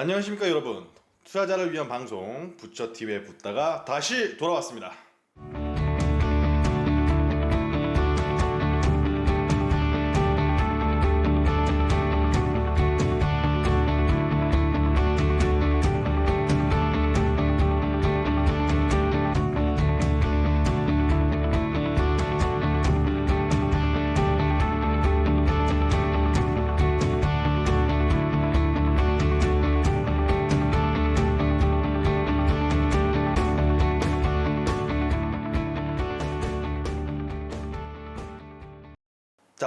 안녕하십니까 여러분. 투자자를 위한 방송 부처TV에 붙다가 다시 돌아왔습니다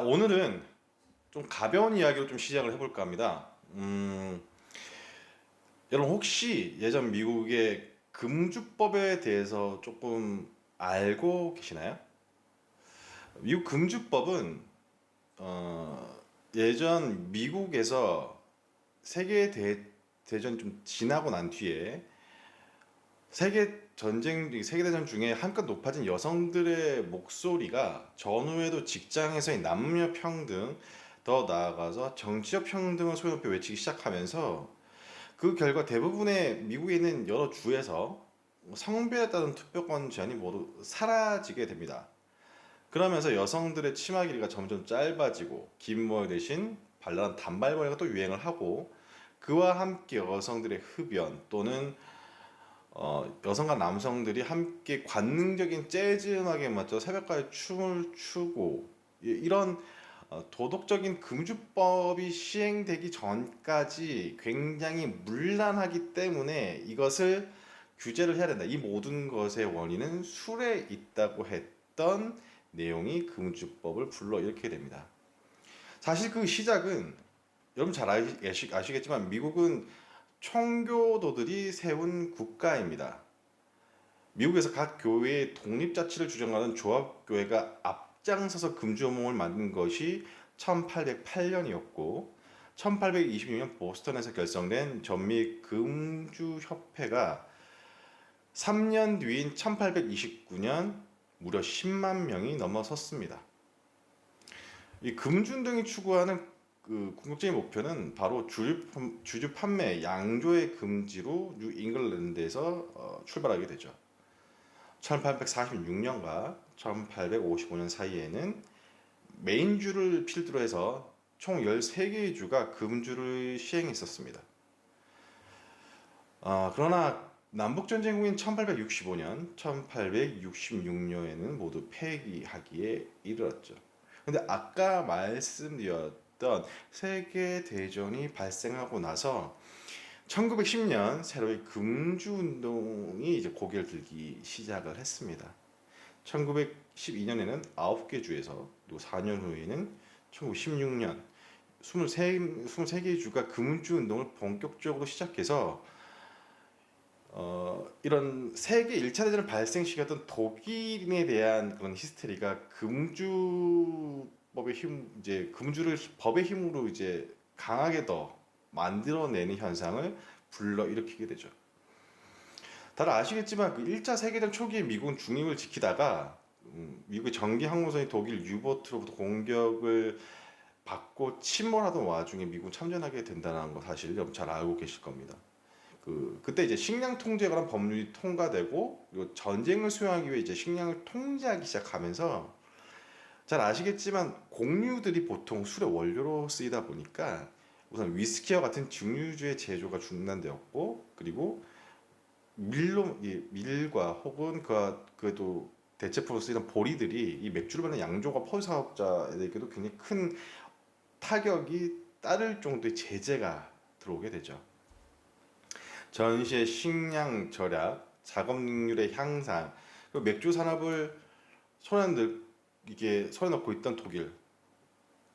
자 오늘은 좀 가벼운 이야기로 좀 시작을 해볼까 합니다 음, 여러분 혹시 예전 미국의 금주법에 대해서 조금 알고 계시나요? 미국 금주법은 어, 예전 미국에서 세계 대, 대전 좀 지나고 난 뒤에 세계 전쟁 세계 대전 중에 한껏 높아진 여성들의 목소리가 전후에도 직장에서의 남녀 평등 더 나아가서 정치적 평등을 소리 높여 외치기 시작하면서 그 결과 대부분의 미국에 있는 여러 주에서 성별에 따른 투표권 제한이 모두 사라지게 됩니다. 그러면서 여성들의 치마 길이가 점점 짧아지고 긴 머리 대신 발랄한 단발머리가 또 유행을 하고 그와 함께 여성들의 흡연 또는 어, 여성과 남성들이 함께 관능적인 재즈 음악에 맞춰 새벽까지 춤을 추고 이- 이런 어, 도덕적인 금주법이 시행되기 전까지 굉장히 문란하기 때문에 이것을 규제를 해야 된다. 이 모든 것의 원인은 술에 있다고 했던 내용이 금주법을 불러 일으키게 됩니다. 사실 그 시작은 여러분 잘 아시, 아시겠지만 미국은 총교도들이 세운 국가입니다. 미국에서 각 교회의 독립자치를 주장하는 조합교회가 앞장서서 금주호몽을 만든 것이 1808년이었고 1826년 보스턴에서 결성된 전미 금주협회가 3년 뒤인 1829년 무려 10만 명이 넘어섰습니다. 이 금준 등이 추구하는 그 궁극적인 목표는 바로 주류, 판- 주주 판매 양조의 금지로 뉴 잉글랜드에서 어, 출발하게 되죠. 1846년과 1855년 사이에는 메인주를 필두로 해서 총 13개의 주가 금주를 시행했었습니다. 아, 그러나 남북전쟁 후인 1865년, 1866년에는 모두 폐기하기에 이르렀죠. 근데 아까 말씀드렸 던 세계 대전이 발생하고 나서 1910년 새로이 금주 운동이 이제 고개를 들기 시작을 했습니다. 1912년에는 9개 주에서 그리고 4년 후에는 1916년 23, 23개의 주가 금주 운동을 본격적으로 시작해서 어, 이런 세계 1차 대전을 발생시켰던 독일인에 대한 그런 히스테리가 금주 법의 힘 이제 금주를 법의 힘으로 이제 강하게 더 만들어내는 현상을 불러 일으키게 되죠. 다들 아시겠지만 그 1차 세계대전 초기에 미국은 중립을 지키다가 음, 미국의 전기 항공선이 독일 유보트로부터 공격을 받고 침몰하던 와중에 미국 참전하게 된다는 거 사실 여러분 잘 알고 계실 겁니다. 그 그때 이제 식량 통제에 관한 법률이 통과되고 전쟁을 수행하기 위해 이제 식량을 통제하기 시작하면서 잘 아시겠지만 공유들이 보통 술의 원료로 쓰이다 보니까 우선 위스키와 같은 증류주의 제조가 중단되었고 그리고 밀로 이 밀과 혹은 그 그래도 대체품으로 쓰이던 보리들이 이 맥주를 받는 양조가 퍼 사업자에게도 굉장히 큰 타격이 따를 정도의 제재가 들어오게 되죠. 전시의 식량 절약, 작업 능률의 향상, 그리고 맥주 산업을 손에 들 이게 넣고 있던 독일.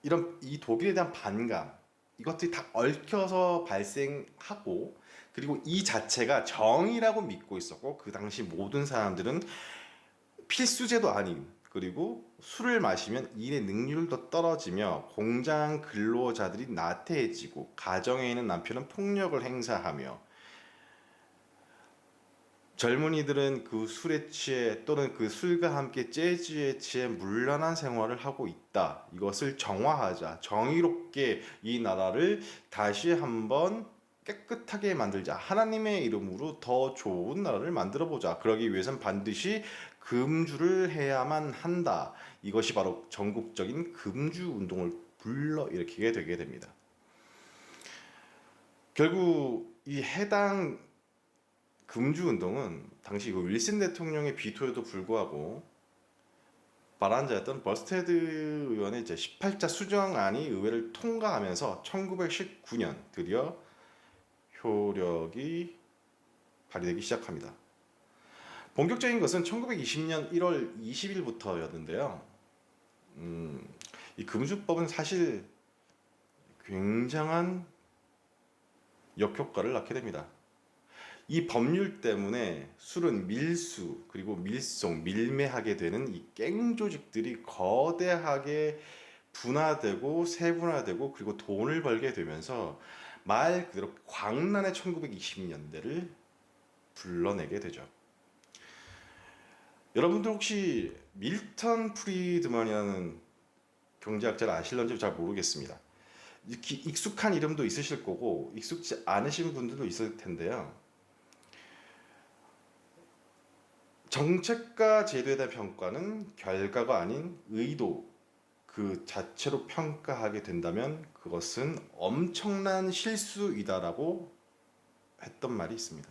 이런 이 독일에 대한 반감 이것들이 다 얽혀서 발생하고 그리고 이 자체가 정의라고 믿고 있었고 그 당시 모든 사람들은 필수제도 아닌 그리고 술을 마시면 일의 능률도 떨어지며 공장 근로자들이 나태해지고 가정에 있는 남편은 폭력을 행사하며 젊은이들은 그 술에 취해 또는 그 술과 함께 재즈에 취해 물란한 생활을 하고 있다. 이것을 정화하자. 정의롭게 이 나라를 다시 한번 깨끗하게 만들자. 하나님의 이름으로 더 좋은 나라를 만들어 보자. 그러기 위해선 반드시 금주를 해야만 한다. 이것이 바로 전국적인 금주 운동을 불러 일으키게 되게 됩니다. 결국 이 해당 금주 운동은 당시 그 윌슨 대통령의 비토에도 불구하고 발안자였던 버스테드 의원의 제 18자 수정안이 의회를 통과하면서 1919년 드디어 효력이 발휘되기 시작합니다. 본격적인 것은 1920년 1월 20일부터였는데요. 음, 이 금주법은 사실 굉장한 역효과를 낳게 됩니다. 이 법률 때문에 술은 밀수 그리고 밀송 밀매하게 되는 이 깽 조직들이 거대하게 분화되고 세분화되고 그리고 돈을 벌게 되면서 말 그대로 광란의 1920년대를 불러내게 되죠. 여러분들 혹시 밀턴 프리드만이라는 경제학자를 아실런지 잘 모르겠습니다. 익숙한 이름도 있으실 거고 익숙지 않으신 분들도 있을 텐데요. 정책과 제도에 대한 평가는 결과가 아닌 의도 그 자체로 평가하게 된다면 그것은 엄청난 실수이다라고 했던 말이 있습니다.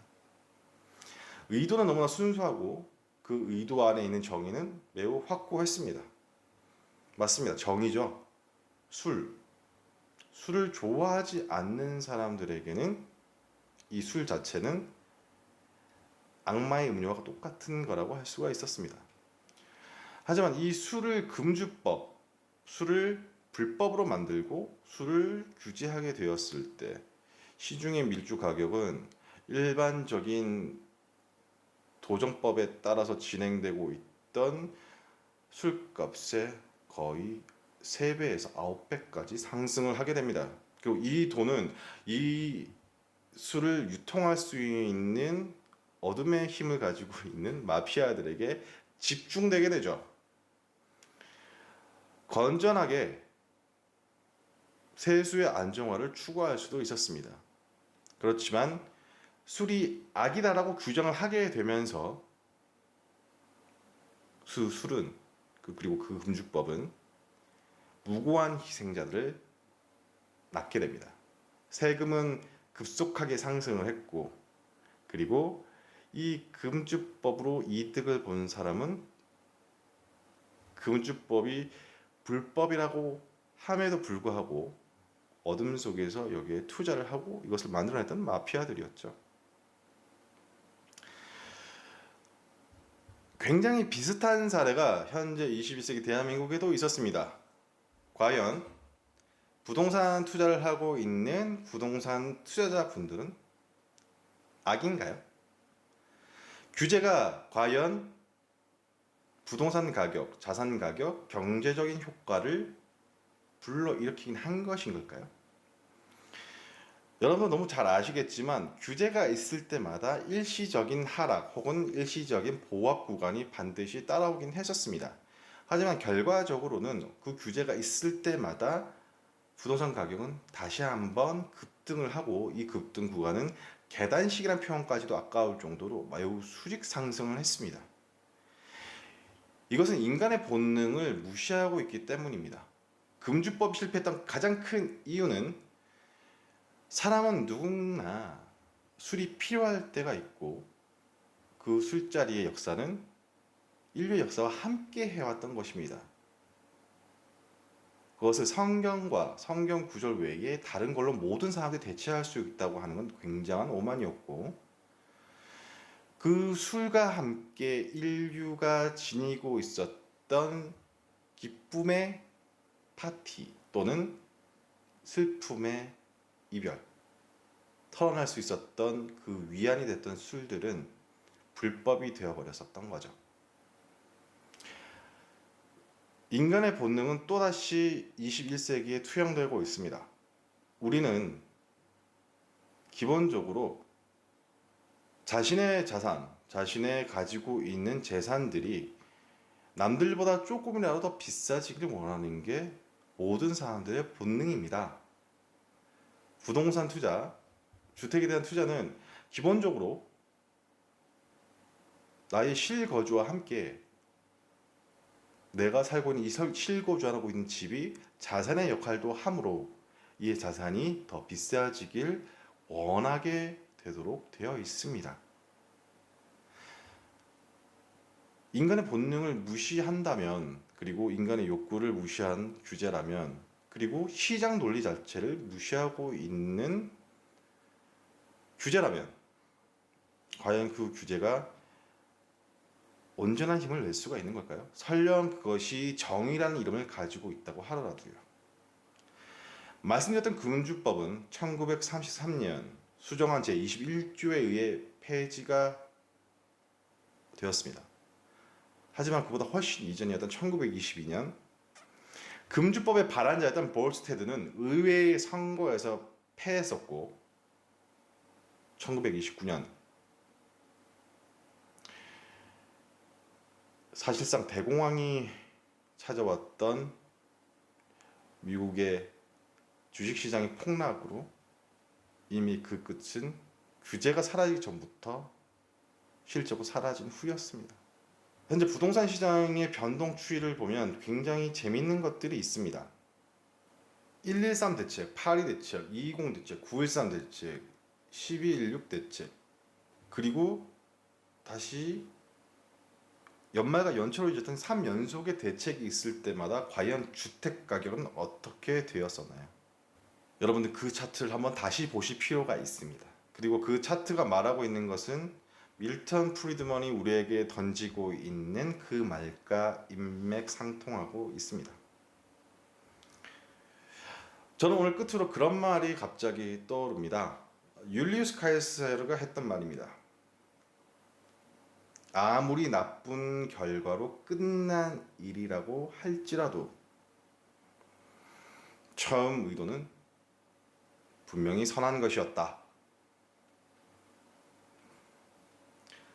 의도는 너무나 순수하고 그 의도 안에 있는 정의는 매우 확고했습니다. 맞습니다. 정의죠. 술. 술을 좋아하지 않는 사람들에게는 이 술 자체는 악마의 음료와 똑같은 거라고 할 수가 있었습니다. 하지만 이 술을 금주법, 술을 불법으로 만들고 술을 규제하게 되었을 때 시중의 밀주 가격은 일반적인 도정법에 따라서 진행되고 있던 술값의 거의 3배에서 9배까지 상승을 하게 됩니다. 그리고 이 돈은 이 술을 유통할 수 있는 어둠의 힘을 가지고 있는 마피아들에게 집중되게 되죠. 건전하게 세수의 안정화를 추구할 수도 있었습니다. 그렇지만 술이 악이다라고 규정을 하게 되면서 수 술은 그- 그리고 그 금주법은 무고한 희생자들을 낳게 됩니다. 세금은 급속하게 상승을 했고 그리고 이 금주법으로 이득을 본 사람은 금주법이 불법이라고 함에도 불구하고 어둠 속에서 여기에 투자를 하고 이것을 만들어냈던 마피아들이었죠. 굉장히 비슷한 사례가 현재 21세기 대한민국에도 있었습니다. 과연 부동산 투자를 하고 있는 부동산 투자자분들은 악인가요? 규제가 과연 부동산 가격, 자산 가격, 경제적인 효과를 불러일으키긴 한 것인 걸까요? 여러분 너무 잘 아시겠지만 규제가 있을 때마다 일시적인 하락 혹은 일시적인 보합 구간이 반드시 따라오긴 했었습니다. 하지만 결과적으로는 그 규제가 있을 때마다 부동산 가격은 다시 한번 급등을 하고 이 급등 구간은 계단식이란 표현까지도 아까울 정도로 매우 수직 상승을 했습니다. 이것은 인간의 본능을 무시하고 있기 때문입니다. 금주법 실패했던 가장 큰 이유는 사람은 누구나 술이 필요할 때가 있고 그 술자리의 역사는 인류의 역사와 함께 해왔던 것입니다. 그것을 성경과 성경 구절 외에 다른 걸로 모든 상황에 대체할 수 있다고 하는 건 굉장한 오만이었고 그 술과 함께 인류가 지니고 있었던 기쁨의 파티 또는 슬픔의 이별 털어낼 수 있었던 그 위안이 됐던 술들은 불법이 되어버렸었던 거죠. 인간의 본능은 또다시 21세기에 투영되고 있습니다. 우리는 기본적으로 자신의 자산, 자신의 가지고 있는 재산들이 남들보다 조금이라도 더 비싸지길 원하는 게 모든 사람들의 본능입니다. 부동산 투자, 주택에 대한 투자는 기본적으로 나의 실거주와 함께 내가 살고 있는 이 설- 실거주하고 있는 집이 자산의 역할도 함으로 이 자산이 더 비싸지길 원하게 되도록 되어 있습니다. 인간의 본능을 무시한다면 그리고 인간의 욕구를 무시한 규제라면 그리고 시장 논리 자체를 무시하고 있는 규제라면 과연 그 규제가 온전한 힘을 낼 수가 있는 걸까요? 설령 그것이 정의라는 이름을 가지고 있다고 하더라도요. 말씀드렸던 금주법은 1933년 수정안 제21조에 의해 폐지가 되었습니다. 하지만 그보다 훨씬 이전이었던 1922년 금주법의 발안자였던 볼스테드는 의회의 선거에서 패했었고 1929년 사실상 대공황이 찾아왔던 미국의 주식시장의 폭락으로 이미 그 끝은 규제가 사라지기 전부터 실적으로 사라진 후였습니다. 현재 부동산 시장의 변동 추이를 보면 굉장히 재밌는 것들이 있습니다. 113 대책, 82 대책, 220 대책, 913 대책, 1216 대책, 그리고 다시 연말과 연초로 이었던 3연속의 대책이 있을 때마다 과연 주택 가격은 어떻게 되었었나요? 여러분들 그 차트를 한번 다시 보실 필요가 있습니다. 그리고 그 차트가 말하고 있는 것은 밀턴 프리드먼이 우리에게 던지고 있는 그 말과 인맥상통하고 있습니다. 저는 오늘 끝으로 그런 말이 갑자기 떠오릅니다. 율리우스 카이사르가 했던 말입니다. 아무리 나쁜 결과로 끝난 일이라고 할지라도 처음 의도는 분명히 선한 것이었다.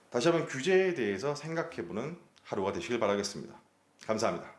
다시 한번 규제에 대해서 생각해보는 하루가 되시길 바라겠습니다. 감사합니다.